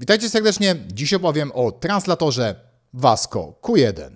Witajcie serdecznie. Dziś opowiem o translatorze Vasco Q1.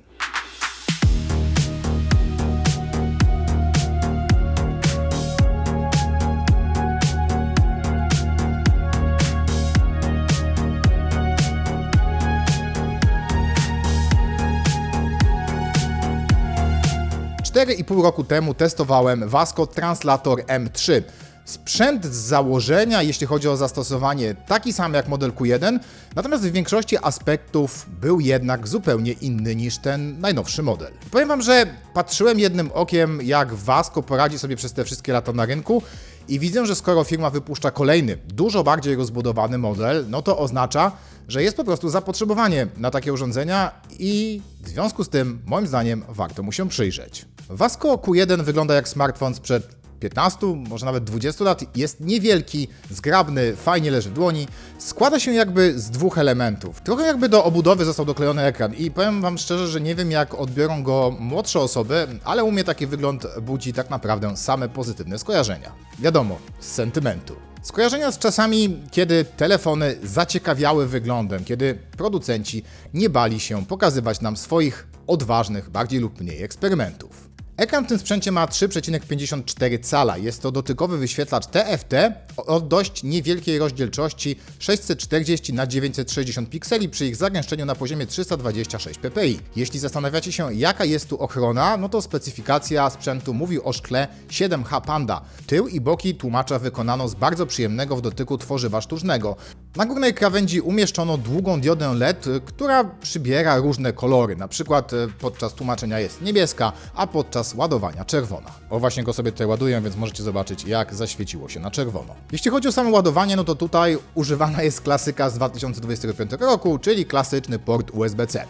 Cztery i pół roku temu testowałem Vasco Translator M3. Sprzęt z założenia, jeśli chodzi o zastosowanie, taki sam jak model Q1, natomiast w większości aspektów był jednak zupełnie inny niż ten najnowszy model. Powiem Wam, że patrzyłem jednym okiem, jak Vasco poradzi sobie przez te wszystkie lata na rynku i widzę, że skoro firma wypuszcza kolejny, dużo bardziej rozbudowany model, no to oznacza, że jest po prostu zapotrzebowanie na takie urządzenia i w związku z tym, moim zdaniem, warto mu się przyjrzeć. Vasco Q1 wygląda jak smartfon sprzed 15, może nawet 20 lat, jest niewielki, zgrabny, fajnie leży w dłoni. Składa się jakby z dwóch elementów. Trochę jakby do obudowy został doklejony ekran i powiem Wam szczerze, że nie wiem jak odbiorą go młodsze osoby, ale u mnie taki wygląd budzi tak naprawdę same pozytywne skojarzenia. Wiadomo, z sentymentu. Skojarzenia z czasami, kiedy telefony zaciekawiały wyglądem, kiedy producenci nie bali się pokazywać nam swoich odważnych, bardziej lub mniej eksperymentów. Ekran w tym sprzęcie ma 3,54 cala. Jest to dotykowy wyświetlacz TFT o dość niewielkiej rozdzielczości 640 na 960 pikseli przy ich zagęszczeniu na poziomie 326 ppi. Jeśli zastanawiacie się jaka jest tu ochrona, no to specyfikacja sprzętu mówi o szkle 7H Panda. Tył i boki tłumacza wykonano z bardzo przyjemnego w dotyku tworzywa sztucznego. Na górnej krawędzi umieszczono długą diodę LED, która przybiera różne kolory. Na przykład e, podczas tłumaczenia jest niebieska, a podczas ładowania czerwona. O właśnie go sobie tutaj ładuję, więc możecie zobaczyć jak zaświeciło się na czerwono. Jeśli chodzi o samo ładowanie, no to tutaj używana jest klasyka z 2025 roku, czyli klasyczny port USB-C.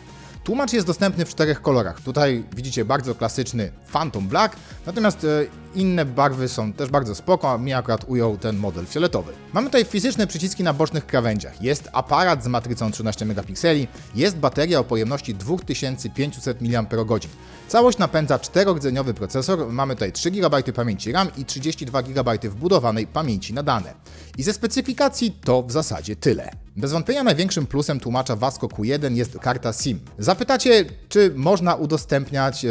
Tłumacz jest dostępny w czterech kolorach. Tutaj widzicie bardzo klasyczny Phantom Black, natomiast e, inne barwy są też bardzo spoko, a mi akurat ujął ten model fioletowy. Mamy tutaj fizyczne przyciski na bocznych krawędziach. Jest aparat z matrycą 13 megapikseli, jest bateria o pojemności 2500 mAh. Całość napędza 4-rdzeniowy procesor, mamy tutaj 3 GB pamięci RAM i 32 GB wbudowanej pamięci na dane. I ze specyfikacji to w zasadzie tyle. Bez wątpienia największym plusem tłumacza Vasco Q1 jest karta SIM. Zapytacie, czy można udostępniać e,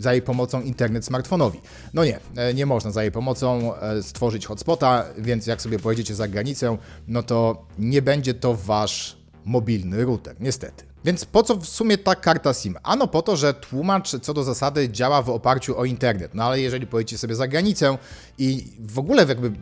za jej pomocą internet smartfonowi. No nie, e, nie można za jej pomocą e, stworzyć hotspota, więc jak sobie pojedziecie za granicę, no to nie będzie to wasz mobilny router, niestety. Więc po co w sumie ta karta SIM? Ano po to, że tłumacz co do zasady działa w oparciu o internet. No ale jeżeli pojedziecie sobie za granicę i w ogóle jakby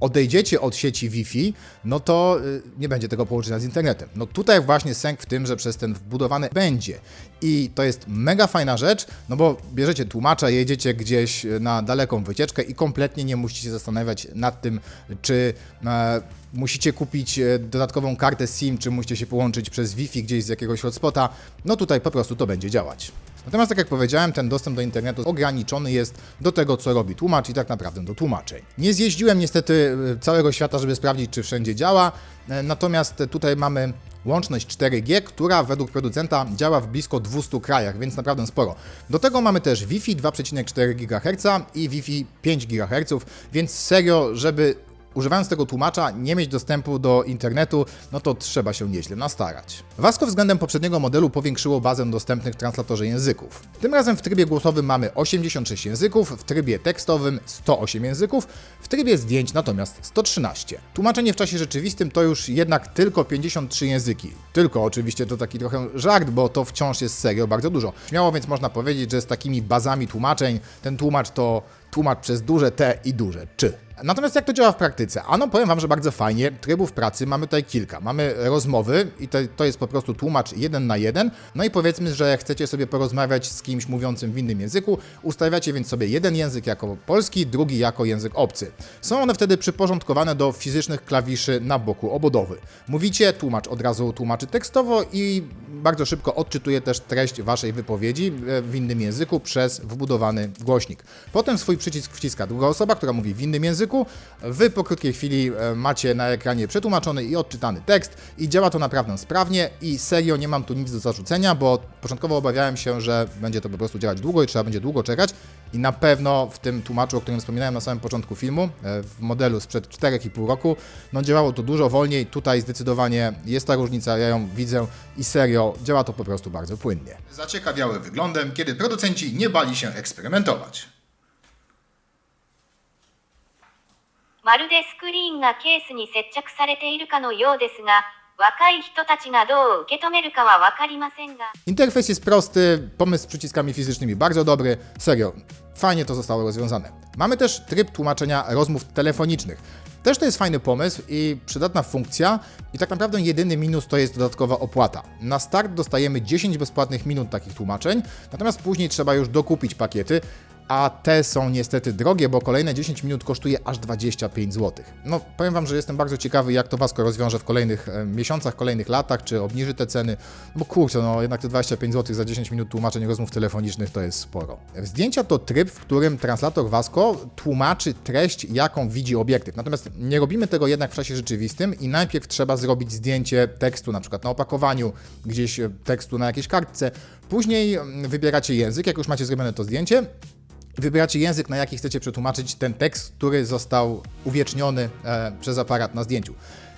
odejdziecie od sieci Wi-Fi, no to y, nie będzie tego połączenia z internetem. No tutaj właśnie sęk w tym, że przez ten wbudowany będzie. I to jest mega fajna rzecz, no bo bierzecie tłumacza, jedziecie gdzieś y, na daleką wycieczkę i kompletnie nie musicie się zastanawiać nad tym, czy e, musicie kupić e, dodatkową kartę SIM, czy musicie się połączyć przez Wi-Fi gdzieś z jakiegoś hotspota. No tutaj po prostu to będzie działać. Natomiast tak jak powiedziałem, ten dostęp do internetu ograniczony jest do tego, co robi tłumacz i tak naprawdę do tłumaczeń. Nie zjeździłem niestety e, całego świata, żeby sprawdzić, czy wszędzie działa, e, natomiast tutaj mamy łączność 4G, która według producenta działa w blisko 200 krajach, więc naprawdę sporo. Do tego mamy też Wi-Fi 2,4 GHz i Wi-Fi 5 GHz, więc serio, żeby używając tego tłumacza nie mieć dostępu do internetu, no to trzeba się nieźle nastarać. Vasco względem poprzedniego modelu powiększyło bazę dostępnych w translatorze języków. Tym razem w trybie głosowym mamy 86 języków, w trybie tekstowym 108 języków, w trybie zdjęć natomiast 113. Tłumaczenie w czasie rzeczywistym to już jednak tylko 53 języki. Tylko oczywiście to taki trochę żart, bo to wciąż jest serio bardzo dużo. Śmiało więc można powiedzieć, że z takimi bazami tłumaczeń ten tłumacz to tłumacz przez duże T i duże czy. Natomiast jak to działa w praktyce? Ano, powiem Wam, że bardzo fajnie. Trybów pracy mamy tutaj kilka. Mamy rozmowy i to, to jest po prostu tłumacz jeden na jeden. No i powiedzmy, że chcecie sobie porozmawiać z kimś mówiącym w innym języku, ustawiacie więc sobie jeden język jako polski, drugi jako język obcy. Są one wtedy przyporządkowane do fizycznych klawiszy na boku obudowy. Mówicie, tłumacz od razu tłumaczy tekstowo i bardzo szybko odczytuje też treść Waszej wypowiedzi e, w innym języku przez wbudowany głośnik. Potem swój przycisk wciska druga osoba, która mówi w innym języku, języku. Wy po krótkiej chwili e, macie na ekranie przetłumaczony i odczytany tekst i działa to naprawdę sprawnie i serio nie mam tu nic do zarzucenia, bo początkowo obawiałem się, że będzie to po prostu działać długo i trzeba będzie długo czekać I na pewno w tym tłumaczu, o którym wspominałem na samym początku filmu, e, w modelu sprzed 4,5 roku, no działało to dużo wolniej. Tutaj zdecydowanie jest ta różnica, ja ją widzę i serio, działa to po prostu bardzo płynnie. Zaciekawiały wyglądem, kiedy producenci nie bali się eksperymentować. まるでスクリーンがケースに接着されているかのようですが、若い人たちがどう受け止めるかはわかりませんが。 Interfejs jest prosty, pomysł z przyciskami fizycznymi bardzo dobry, serio, fajnie to zostało rozwiązane. Mamy też tryb tłumaczenia rozmów telefonicznych. Też to jest fajny pomysł i przydatna funkcja i tak naprawdę jedyny minus to jest dodatkowa opłata. Na start dostajemy 10 bezpłatnych minut takich tłumaczeń, natomiast później trzeba już dokupić pakiety, a te są niestety drogie, bo kolejne 10 minut kosztuje aż 25 zł. No, powiem Wam, że jestem bardzo ciekawy, jak to Wasco rozwiąże w kolejnych e, miesiącach, kolejnych latach, czy obniży te ceny, bo kurczę, no jednak te 25 zł za 10 minut tłumaczeń rozmów telefonicznych to jest sporo. Zdjęcia to tryb, w którym translator Vasco tłumaczy treść, jaką widzi obiektyw. Natomiast nie robimy tego jednak w czasie rzeczywistym i najpierw trzeba zrobić zdjęcie tekstu, na przykład na opakowaniu, gdzieś e, tekstu na jakiejś kartce. Później mm, wybieracie język, jak już macie zrobione to zdjęcie, Wybieracie język, na jaki chcecie przetłumaczyć ten tekst, który został uwieczniony e, przez aparat na zdjęciu.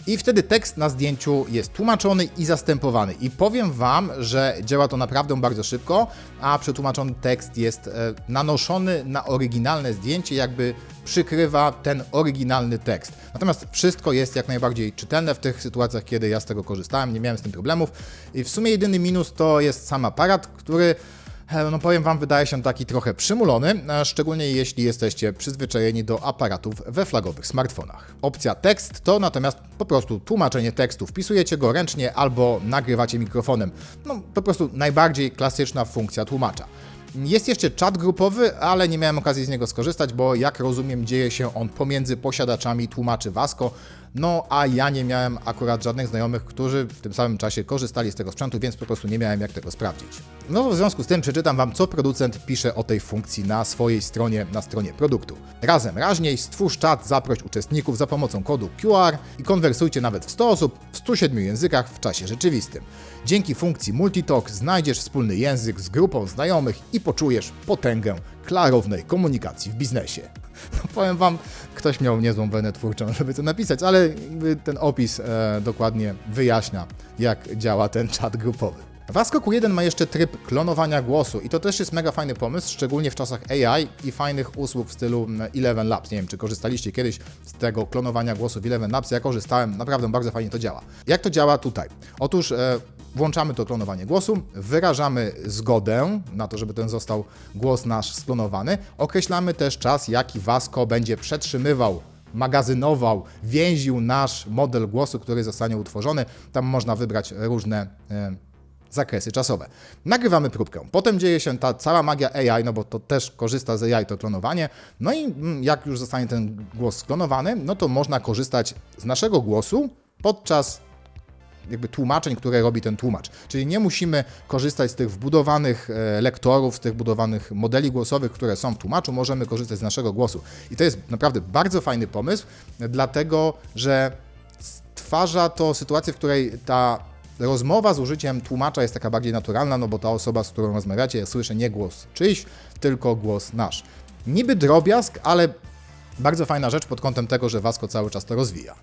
I wtedy tekst na zdjęciu jest tłumaczony i zastępowany. I powiem Wam, że działa to naprawdę bardzo szybko, a przetłumaczony tekst jest e, nanoszony na oryginalne zdjęcie, jakby przykrywa ten oryginalny tekst. Natomiast wszystko jest jak najbardziej czytelne w tych sytuacjach, kiedy ja z tego korzystałem, nie miałem z tym problemów. I w sumie jedyny minus to jest sam aparat, który No powiem Wam, wydaje się taki trochę przymulony, a szczególnie jeśli jesteście przyzwyczajeni do aparatów we flagowych smartfonach. Opcja tekst to natomiast po prostu tłumaczenie tekstu. Wpisujecie go ręcznie albo nagrywacie mikrofonem. No po prostu najbardziej klasyczna funkcja tłumacza. Jest jeszcze czat grupowy, ale nie miałem okazji z niego skorzystać, bo jak rozumiem dzieje się on pomiędzy posiadaczami tłumaczy Vasco, no a ja nie miałem akurat żadnych znajomych, którzy w tym samym czasie korzystali z tego sprzętu, więc po prostu nie miałem jak tego sprawdzić. No w związku z tym przeczytam Wam, co producent pisze o tej funkcji na swojej stronie, na stronie produktu. Razem raźniej stwórz czat, zaproś uczestników za pomocą kodu QR i konwersujcie nawet w 100 osób w 107 językach w czasie rzeczywistym. Dzięki funkcji Multitalk znajdziesz wspólny język z grupą znajomych i poczujesz potęgę klarownej komunikacji w biznesie. No, powiem Wam, ktoś miał niezłą wenę twórczą, żeby to napisać, ale ten opis e, dokładnie wyjaśnia, jak działa ten czat grupowy. Vasco Q1 ma jeszcze tryb klonowania głosu i to też jest mega fajny pomysł, szczególnie w czasach AI i fajnych usług w stylu Eleven Labs. Nie wiem, czy korzystaliście kiedyś z tego klonowania głosu w Eleven Labs. Ja korzystałem, naprawdę bardzo fajnie to działa. Jak to działa tutaj? Otóż e, włączamy to klonowanie głosu, wyrażamy zgodę na to, żeby ten został głos nasz sklonowany. Określamy też czas, jaki Vasco będzie przetrzymywał magazynował, więził nasz model głosu, który zostanie utworzony. Tam można wybrać różne e, zakresy czasowe. Nagrywamy próbkę. Potem dzieje się ta cała magia AI, no bo to też korzysta z AI to klonowanie. No i mm, jak już zostanie ten głos sklonowany, no to można korzystać z naszego głosu podczas jakby tłumaczeń, które robi ten tłumacz. Czyli nie musimy korzystać z tych wbudowanych e, lektorów, z tych budowanych modeli głosowych, które są w tłumaczu, możemy korzystać z naszego głosu. I to jest naprawdę bardzo fajny pomysł, dlatego że stwarza to sytuację, w której ta rozmowa z użyciem tłumacza jest taka bardziej naturalna, no bo ta osoba, z którą rozmawiacie, słyszy nie głos czyjś, tylko głos nasz. Niby drobiazg, ale bardzo fajna rzecz pod kątem tego, że Vasco cały czas to rozwija.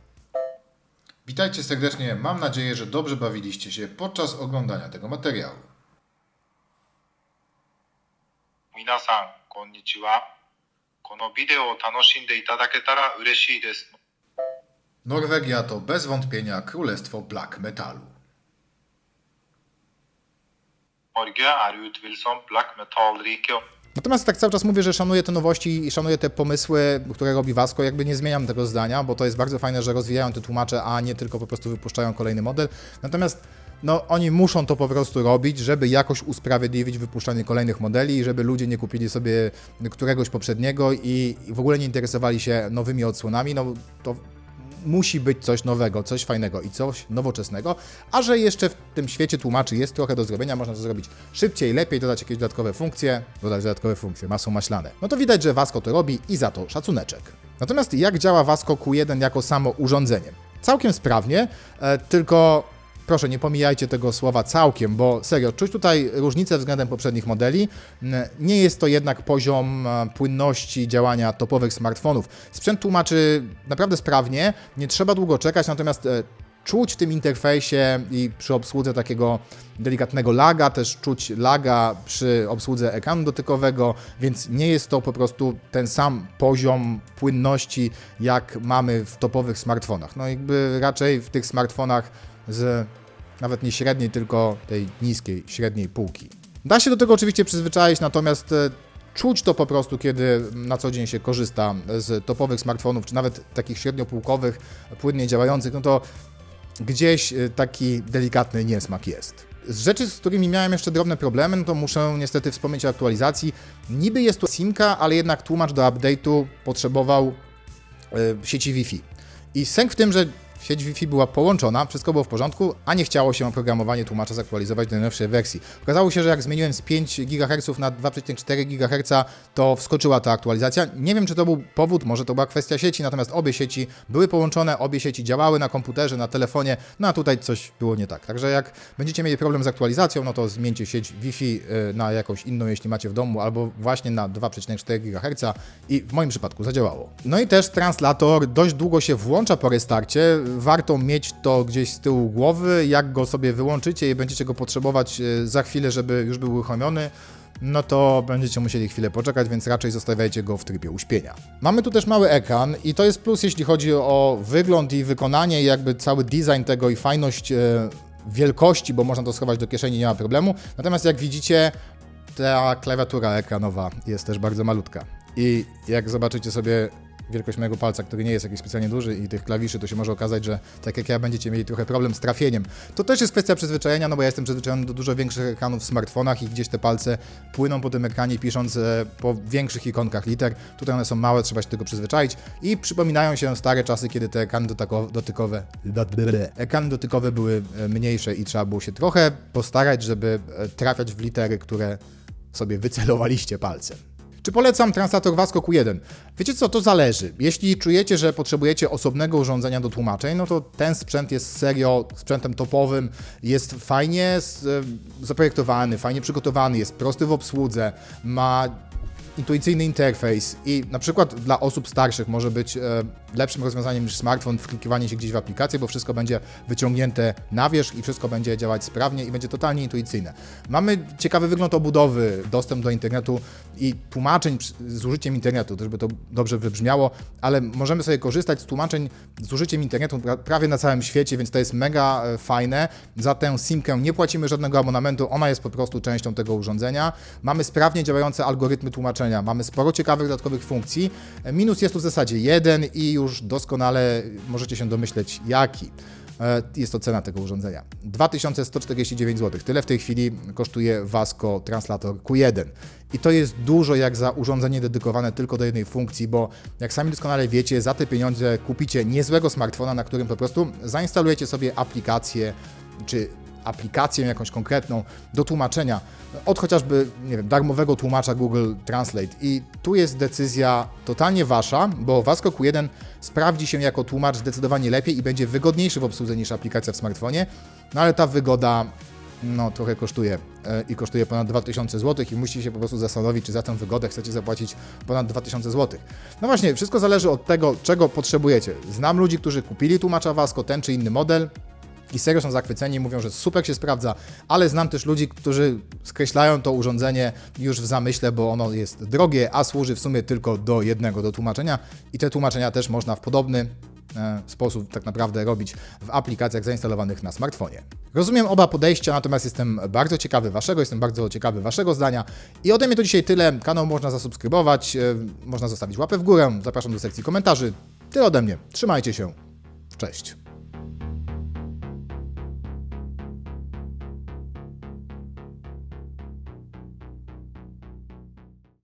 Witajcie serdecznie, mam nadzieję, że dobrze bawiliście się podczas oglądania tego materiału. 皆さん、こんにちは。このビデオを楽しんでいただけたら嬉しいです。 Norwegia to bez wątpienia królestwo black metalu. Norge er utvilsomt black metal-riket. Natomiast tak cały czas mówię, że szanuję te nowości i szanuję te pomysły, które robi Vasco, jakby nie zmieniam tego zdania, bo to jest bardzo fajne, że rozwijają te tłumacze, a nie tylko po prostu wypuszczają kolejny model. Natomiast no, oni muszą to po prostu robić, żeby jakoś usprawiedliwić wypuszczanie kolejnych modeli, żeby ludzie nie kupili sobie któregoś poprzedniego i w ogóle nie interesowali się nowymi odsłonami, no to musi być coś nowego, coś fajnego i coś nowoczesnego, a że jeszcze w tym świecie tłumaczy jest trochę do zrobienia, można to zrobić szybciej, lepiej, dodać jakieś dodatkowe funkcje, dodać dodatkowe funkcje, masą maślane. No to widać, że Vasco to robi i za to szacuneczek. Natomiast jak działa Vasco Q1 jako samo urządzenie? Całkiem sprawnie, e, tylko proszę, nie pomijajcie tego słowa całkiem, bo serio, czuć tutaj różnicę względem poprzednich modeli. N- Nie jest to jednak poziom e, płynności działania topowych smartfonów. Sprzęt tłumaczy naprawdę sprawnie, nie trzeba długo czekać, natomiast e, czuć w tym interfejsie i przy obsłudze takiego delikatnego laga, też czuć laga przy obsłudze ekranu dotykowego, więc nie jest to po prostu ten sam poziom płynności, jak mamy w topowych smartfonach. No jakby raczej w tych smartfonach z nawet nie średniej, tylko tej niskiej, średniej półki. Da się do tego oczywiście przyzwyczaić, natomiast e, czuć to po prostu, kiedy na co dzień się korzysta z topowych smartfonów, czy nawet takich średniopółkowych, płynnie działających, no to gdzieś y, taki delikatny niesmak jest. Z rzeczy, z którymi miałem jeszcze drobne problemy, no to muszę niestety wspomnieć o aktualizacji. Niby jest tu simka, ale jednak tłumacz do update'u potrzebował y, sieci Wi-Fi. I sęk w tym, że sieć Wi-Fi była połączona, wszystko było w porządku, a nie chciało się oprogramowanie tłumacza zaktualizować do najnowszej wersji. Okazało się, że jak zmieniłem z 5 GHz na 2,4 GHz, to wskoczyła ta aktualizacja. Nie wiem, czy to był powód, może to była kwestia sieci, natomiast obie sieci były połączone, obie sieci działały na komputerze, na telefonie, no a tutaj coś było nie tak. Także jak będziecie mieli problem z aktualizacją, no to zmieńcie sieć Wi-Fi y, na jakąś inną, jeśli macie w domu, albo właśnie na 2,4 GHz i w moim przypadku zadziałało. No i też translator dość długo się włącza po restarcie. Warto mieć to gdzieś z tyłu głowy. Jak go sobie wyłączycie i będziecie go potrzebować y, za chwilę, żeby już był uruchomiony, no to będziecie musieli chwilę poczekać, więc raczej zostawiajcie go w trybie uśpienia. Mamy tu też mały ekran i to jest plus, jeśli chodzi o wygląd i wykonanie, jakby cały design tego i fajność e, wielkości, bo można to schować do kieszeni, nie ma problemu. Natomiast jak widzicie, ta klawiatura ekranowa jest też bardzo malutka. I jak zobaczycie sobie wielkość mojego palca, który nie jest jakiś specjalnie duży i tych klawiszy, to się może okazać, że tak jak ja będziecie mieli trochę problem z trafieniem. To też jest kwestia przyzwyczajenia, no bo ja jestem przyzwyczajony do dużo większych ekranów w smartfonach i gdzieś te palce płyną po tym ekranie pisząc e, po większych ikonkach liter. Tutaj one są małe, trzeba się tego przyzwyczaić i przypominają się stare czasy, kiedy te ekrany dotykowe ekrany dotykowe były e, mniejsze i trzeba było się trochę postarać, żeby e, trafiać w litery, które sobie wycelowaliście palcem. Czy polecam translator Vasco Q1? Wiecie co, to zależy. Jeśli czujecie, że potrzebujecie osobnego urządzenia do tłumaczeń, no to ten sprzęt jest serio sprzętem topowym, jest fajnie e, zaprojektowany, fajnie przygotowany, jest prosty w obsłudze, ma intuicyjny interfejs i na przykład dla osób starszych może być e, lepszym rozwiązaniem niż smartfon wklikiwanie się gdzieś w aplikację, bo wszystko będzie wyciągnięte na wierzch i wszystko będzie działać sprawnie i będzie totalnie intuicyjne. Mamy ciekawy wygląd obudowy, dostęp do internetu i tłumaczeń z użyciem internetu, żeby to dobrze wybrzmiało, ale możemy sobie korzystać z tłumaczeń z użyciem internetu pra- prawie na całym świecie, więc to jest mega e, fajne. Za tę simkę nie płacimy żadnego abonamentu, ona jest po prostu częścią tego urządzenia. Mamy sprawnie działające algorytmy tłumaczenia, mamy sporo ciekawych dodatkowych funkcji. Minus jest tu w zasadzie jeden i już doskonale możecie się domyśleć jaki. E, Jest to cena tego urządzenia. 2149 zł. Tyle w tej chwili kosztuje Vasco Translator Q1. I to jest dużo jak za urządzenie dedykowane tylko do jednej funkcji, bo jak sami doskonale wiecie, za te pieniądze kupicie niezłego smartfona, na którym po prostu zainstalujecie sobie aplikację czy aplikację jakąś konkretną do tłumaczenia od chociażby, nie wiem, darmowego tłumacza Google Translate. I tu jest decyzja totalnie wasza, bo Vasco Q1 sprawdzi się jako tłumacz zdecydowanie lepiej i będzie wygodniejszy w obsłudze niż aplikacja w smartfonie, no ale ta wygoda no trochę kosztuje e, i kosztuje ponad 2000 zł i musicie się po prostu zastanowić, czy za tę wygodę chcecie zapłacić ponad 2000 zł. No właśnie, wszystko zależy od tego, czego potrzebujecie. Znam ludzi, którzy kupili tłumacza Vasco, ten czy inny model, i serio są zachwyceni, mówią, że super się sprawdza, ale znam też ludzi, którzy skreślają to urządzenie już w zamyśle, bo ono jest drogie, a służy w sumie tylko do jednego, do tłumaczenia i te tłumaczenia też można w podobny e, sposób tak naprawdę robić w aplikacjach zainstalowanych na smartfonie. Rozumiem oba podejścia, natomiast jestem bardzo ciekawy waszego, jestem bardzo ciekawy waszego zdania i ode mnie to dzisiaj tyle. Kanał można zasubskrybować, e, można zostawić łapę w górę, zapraszam do sekcji komentarzy. Tyle ode mnie. Trzymajcie się. Cześć.